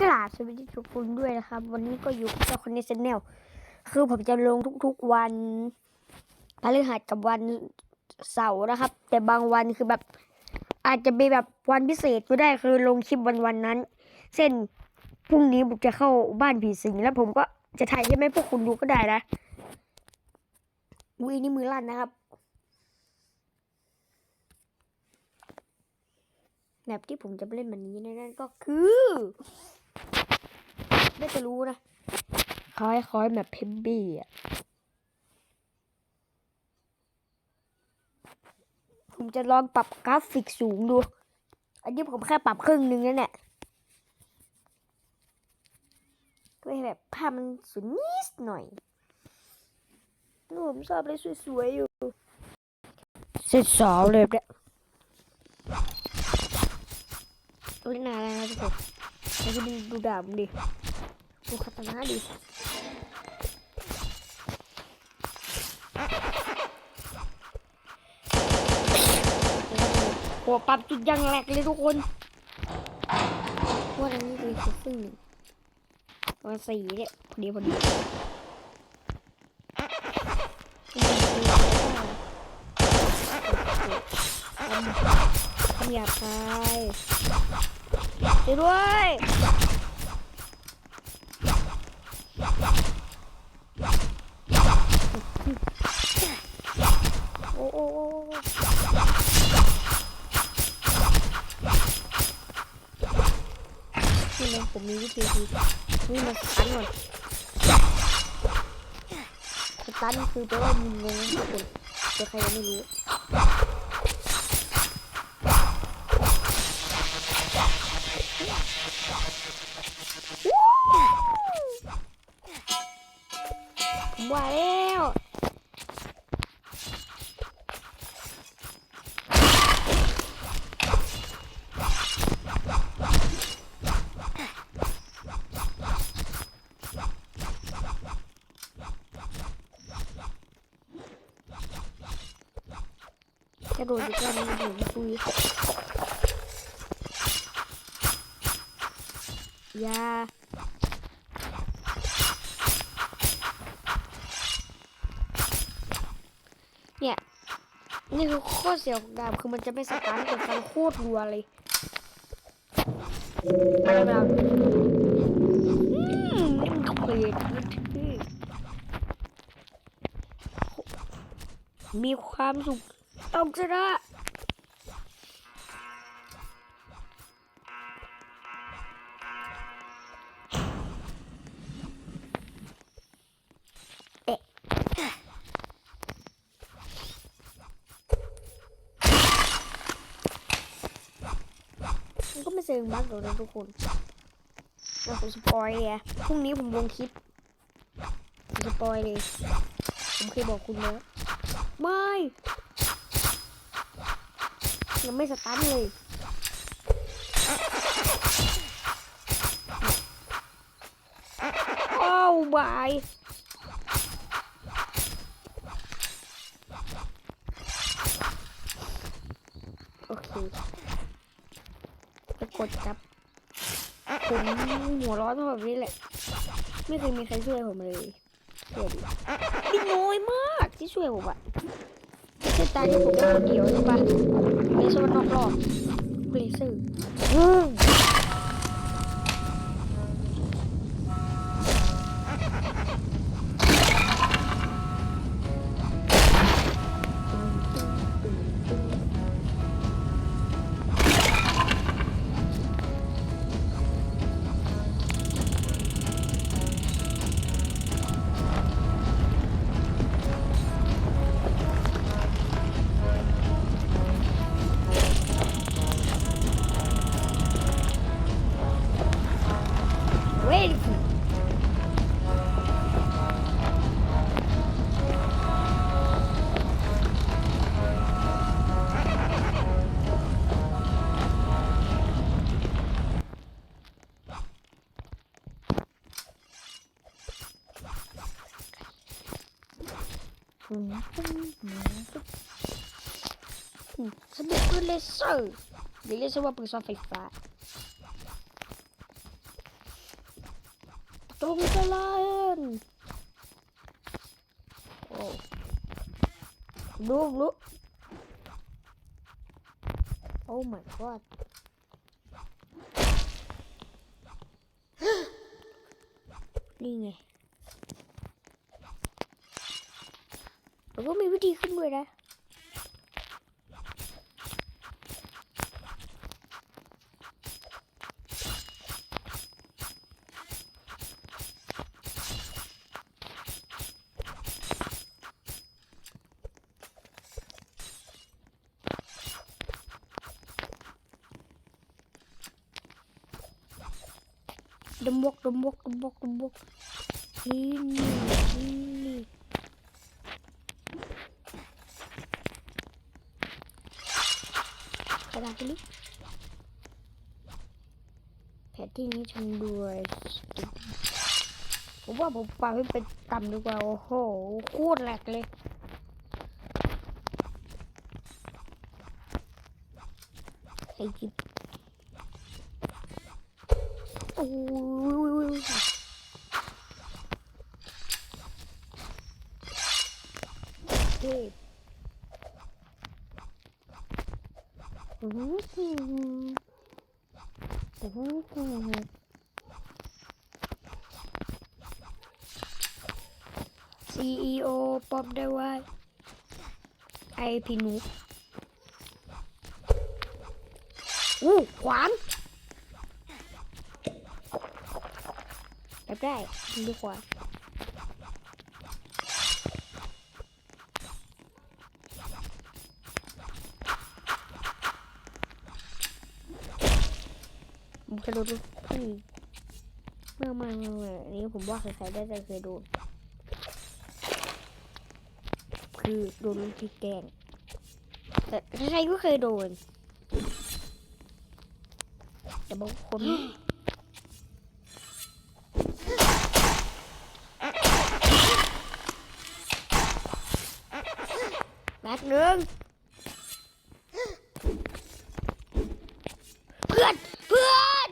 กราบสวัสดีทุกคนด้วยนะครับ วันนี้ก็อยู่กับเจ้าคนในชแนลคือผมจะลงทุกๆวันพฤหัสกับวันเสาร์นะครับ แต่บางวันคือแบบ อาจจะมีแบบวันพิเศษก็ได้คือลงคลิปวันวันนั้น เช่นพรุ่งนี้ผมจะเข้าบ้านผีสิงแล้วผมก็จะถ่ายให้แม่พวกคุณดูก็ได้นะวีนี่มือลั่นนะครับแบบที่ผมจะเล่นวันนี้นั่นก็คือ น่จะรู้นะคล้ายคล้ายแบบเพมบี้อะผมจะลองปรับกราฟิกสูงดู อันนี้ผมแค่ปรับครึ่งหนึ่งนั่นแหละก็ให้แบบภาพมันสูงนิดหน่อยแล้วผมชอบเลยสวยๆอยู่เสร็จสองเลยเนี่ยตัวนี้นานแล้วนะทุกคน ดูดูดาบดิดูคาตานะดิหัวปรับจุดยังแหลกเลยทุกคนว่าอันนี้คือครึ่งหนึ่งประมาณสี่เนี่ยพอดีพอดีขยับไป ช่วยด้วยโอ้โอ้โอ้นี่นะผมมีวิธีคือนี่มาสตันก่อนสตันคือแปลว่ามึนงงทุกคนเดี๋ยวใครยังไม่รู้ กระโดดอยู่กันหนึ่งคุยอยาเนี่ย นี่คือข้อเสียของดาบคือมันจะไม่สตาร์ทกับการโคตรรัวเลยมาแล้แล้วอืมมันเกลียนมีความสุข ต้องชนะเอ๊ะมันก็ไม่เชิงบั๊กหรอกนะทุกคนนะผมสปอยไงพรุ่งนี้ผมลงคลิปผมสปอยเลย ผมเคยบอกคุณแล้วไม่ ยังไม่สตาร์ทเลยโอ้าวบายโอเคไปกดจับผมหัวร้อนแบบนี้แหละ ไม่เคยมีใครช่วยผมเลยเดิมีน้อยมากที่ช่วยผมอะ ไม่ใช่ตายที่ผมเป็นคนเดียวใช่ปะไม่ใช่ว่านอกรอบเบลเซอร์ หรือเรียกว่าปืนซอฟไฟฟ้าตรงสลายโอ้ลูกลูกโอ้ my god นี่ไงแล้วก็มีวิธีขึ้นด้วยนะ ดมบกดมบกดมบกดมบกนี่นี่นี่กระดาษนี้แผนที่นี้ทำด้วยผมว่าผมปาให้เป็นต่ำดีกว่า โอ้โหโคตรแหลกเลยไอ้จิ๊บ โอ้ยเก็บโอ้โหโอ้โห ปอบได้ว่าไอพี่หนูอู้ขวานแบบได้ดีกว่าผมเคยโดนลูกพี่เมื่อมาเมื่อมาอันนี้ผมว่าใครๆได้จะเคยโดน คือโดนลูกพี่แกงแต่ใครก็เคยโดน แต่บางคนแป๊บนึงเพื่อน เพื่อน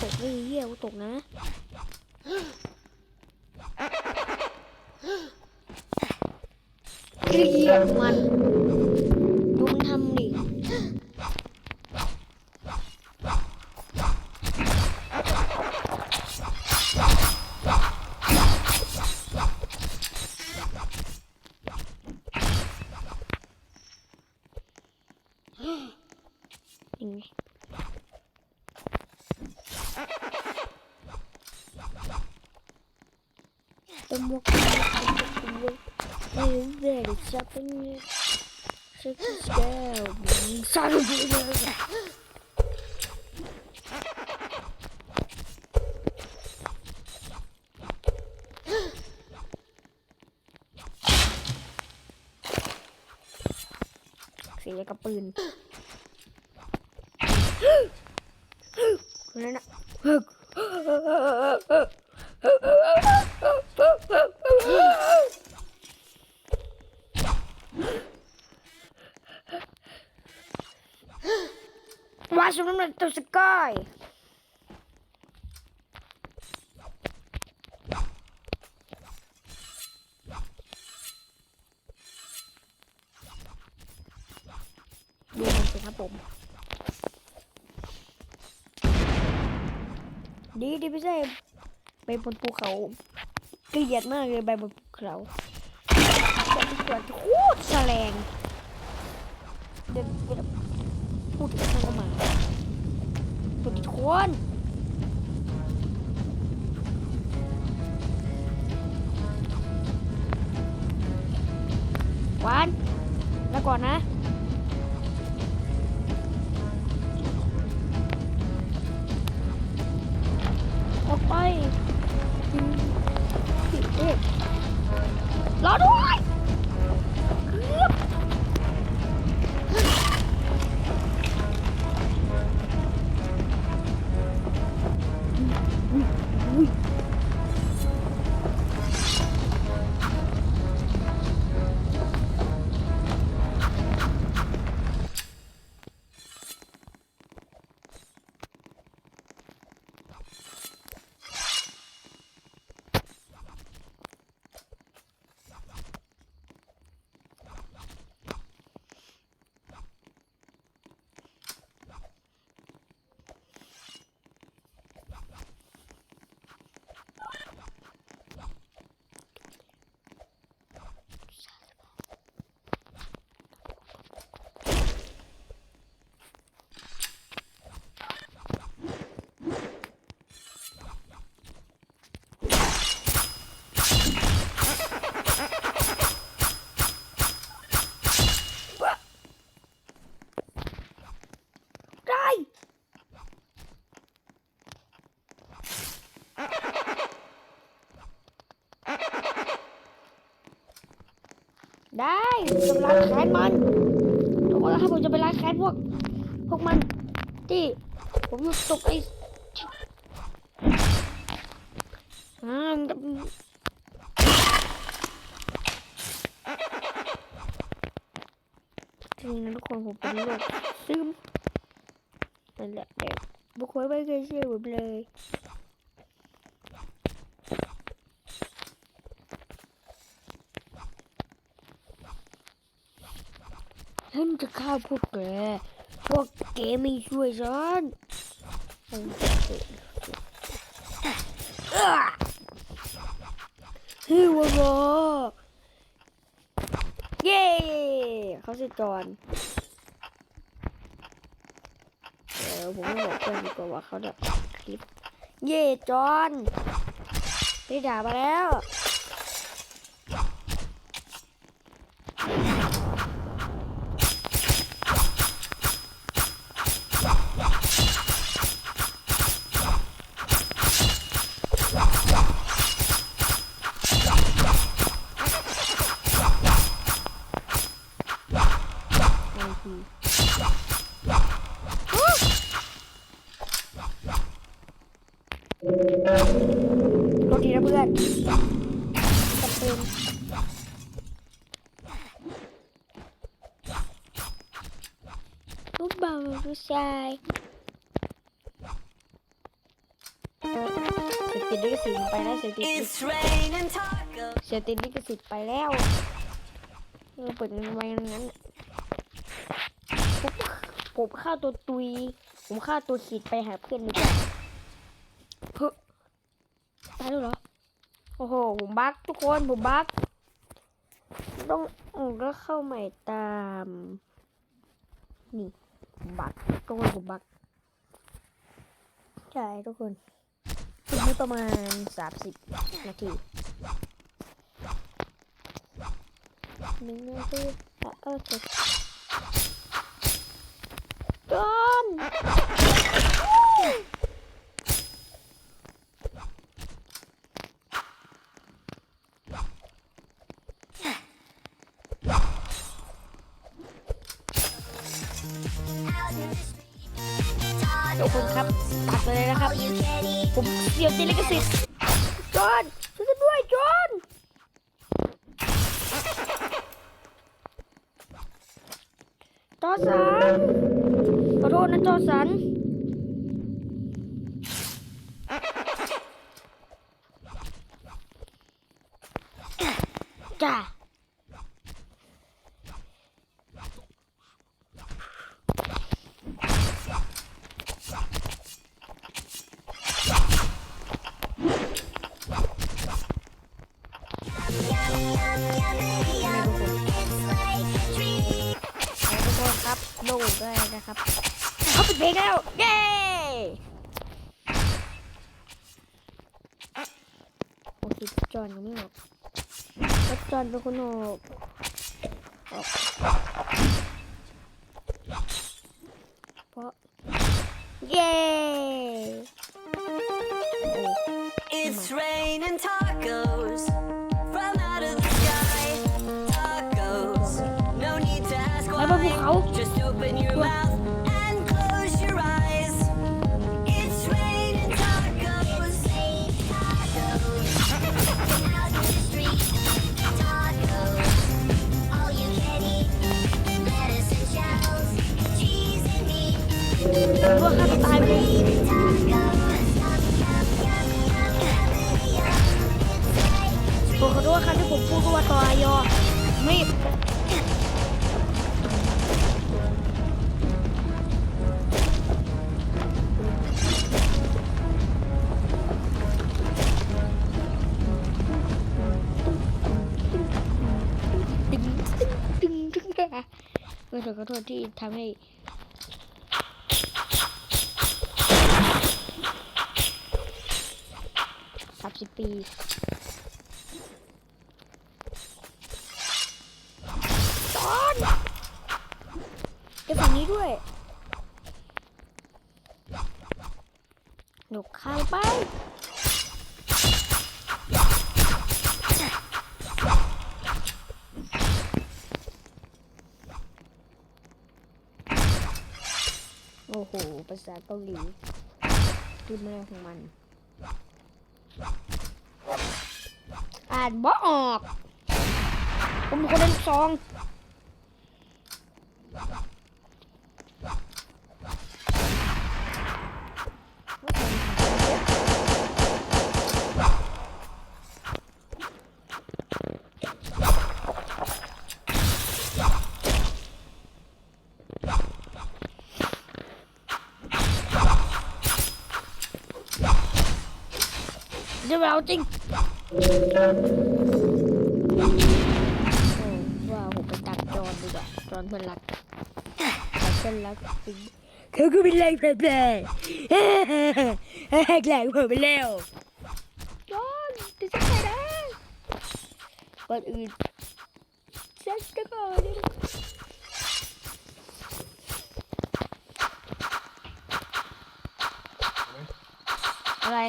ตกไอ้เหี้ยกูตกนะ เกลียดมันดูมันทำดิยังไงตมกไอ้เด็กจะเป็นสกิสเกลสารพัด เสียกับปืนคนนั้นอะวาสุนันตัวสกายดูมันสิครับผม ดีดีไม่ใช่ไปบนภูเขาเกลียดมากเลยไปบนภูเขาแต่ที่เกิดโคตรแสลงเดี๋ยวพูดถึงข้างก็มาตัวติดคนหวานแล้วก่อนนะ ไปผิดเอ็ดรอด้วย ได้ผมจะไปล้างแค้นมันทุกคนนะครับผมจะไปล้างแค้นพวก พวกมันที่ผมอยู่ตกไอ้อ่ามันจะจริงนะทุกคนผมเป็นโรคซึมนั่นแหละเด็กบุคคลไม่เคยเชื่อผมเลย จะฆ่าพวกแก พวกแกไม่ช่วยฉันเอ้อฮิวโรเย้เขาสิจอนเดี๋ยวผมไม่บอกเพื่อนดีกว่าว่าเขาจะอัดคลิป เย่จอนได้ด่ามาแล้ว フッ。 ธิ์ไปแล้วเสพติด It's raining tacos. เสพติดลิขสิทธิ์ไปแล้วเออเปิดเงินไว้อย่างนั้นน่ะผมผมฆ่าตัวตุย ผมฆ่าตัวขีดไปหาเพื่อนดีกว่าเฮ้อตายแล้วเหรอ โอ้โห ผมบักทุกคน ผมบักต้องอืมก็เข้าใหม่ตาม นี่ผมบักทุกคนผมบักใช่ทุกคน คลิปนี้ประมาณสามสิบนาทีหนึ่งนาทีอะโอเคจอน ทุกคนครับตัดเลยนะครับ ผมเสียบติลิขสิทธิ์จอนช่วยด้วยจอนจอสันขอโทษนะจอสันจ้า โอเคจอนยังไม่ออกแล้วจอนเป็นคนออกออกเพราะเย้โอ้ It's raining tacos ตัวข้าตายไปเลย tacos, yum, yum, yum, yum, yummy, yum. It's like ผมขอโทษครับที่ผมพูดว่าตออยอไม่ตึงตึงตึงตึงไม่ขอโทษที่ทำให้ สิบปีตอนเดี๋ยวฝั่งนี้ด้วยหนุกข้างไปโอ้โห ภาษาเกาหลีที่แม่ของมันานบ่ออก ผมคนเล่นซองเดี๋ยวเราจริง ว่าผมไปตัดจอนดีกว่าจอนเพื่อนรักตัดเพื่อนรักจริงเขาก็เป็นแรงแผลๆแหกแหลกผมไปแล้วจอนจะใช่ไหมนะก่อนอื่นเซ็ตกันก่อนดิอะไร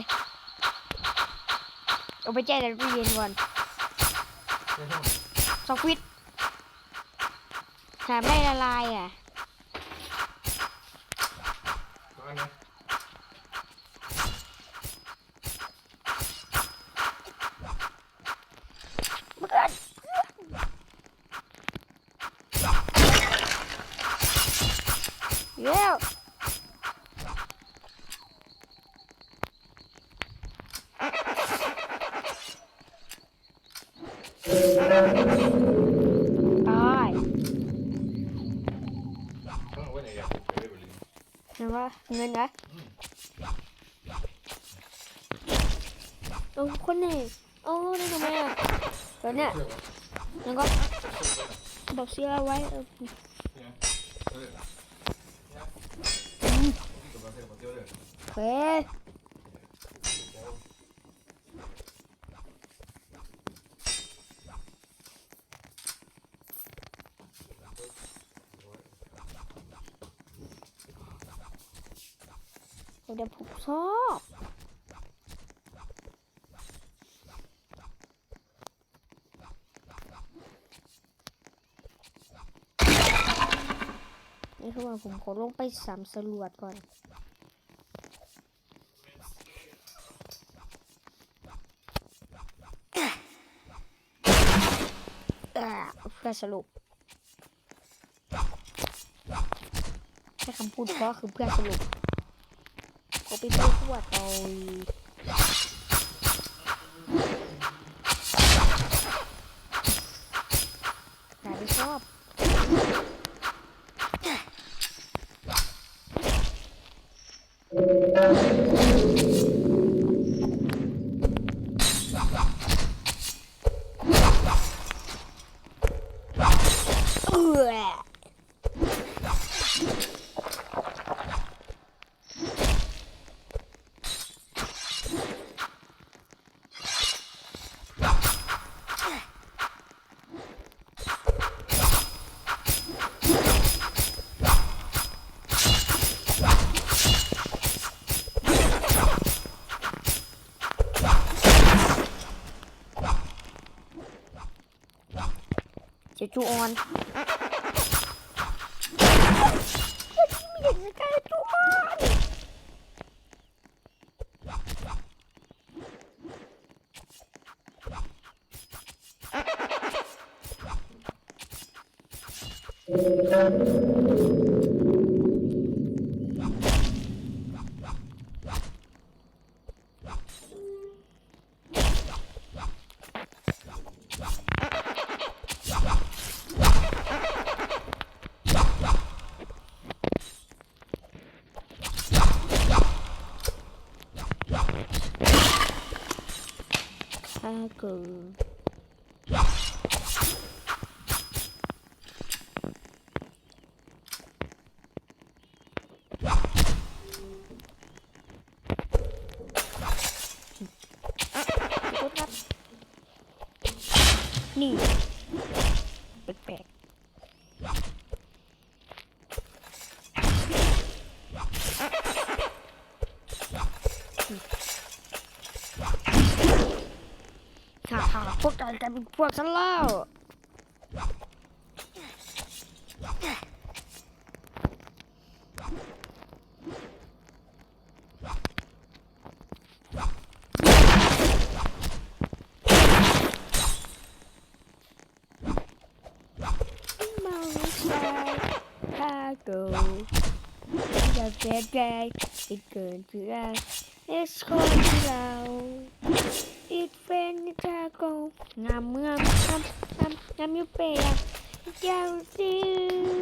เอาไปแจ้งในตู้เย็นก่อนสควิตหาไม่ละลายอะเย้วตายนะว่า เงินนะเอาคนนี้เอาได้ทำไมอะเดี๋ยวเนี่ยแล้วก็บอกเสื้อไว้เออโอเค เดี๋ยวผมชอบนี่คือว่าผมขอลงไปสามสรวจก่อนเพื่อสรุปแค่คำพูดเพราะคือเพื่อสรุป เขาไปพู เจะจูออนไม่เห็นใกล้จูออน ถ้าเกิดขอโทษครับนี่แปลกๆ พวกกันกลายเป็นพวกฉันแล้ว Chicago. The bad guy, it going to us. It's going to loud. It's จะกงงามงามงามงามงามอยู่เปียกเจ้าซิ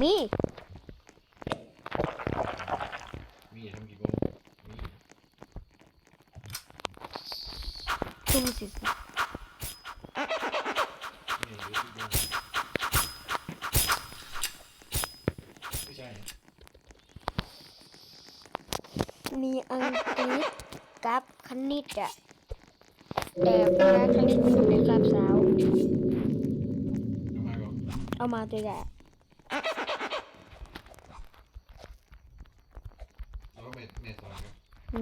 มีมีทำกี่โมงมีทุ่มสิมีหรือกี่โมงไม่ใช่มีอังกฤษกับคณิตอะแต่คณะคณิตอยู่ในคาบสาว เอามาก็เอามาตัวใหญ่ เอาก็แม่ แ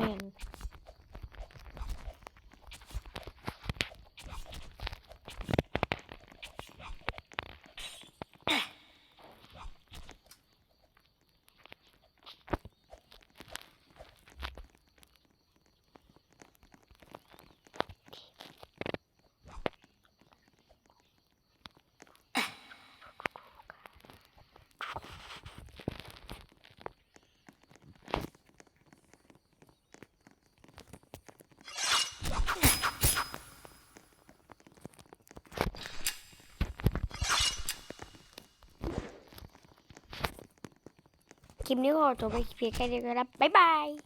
ลิปนี้ก็จบไปเพียงแค่นี้ครับบ๊ายบาย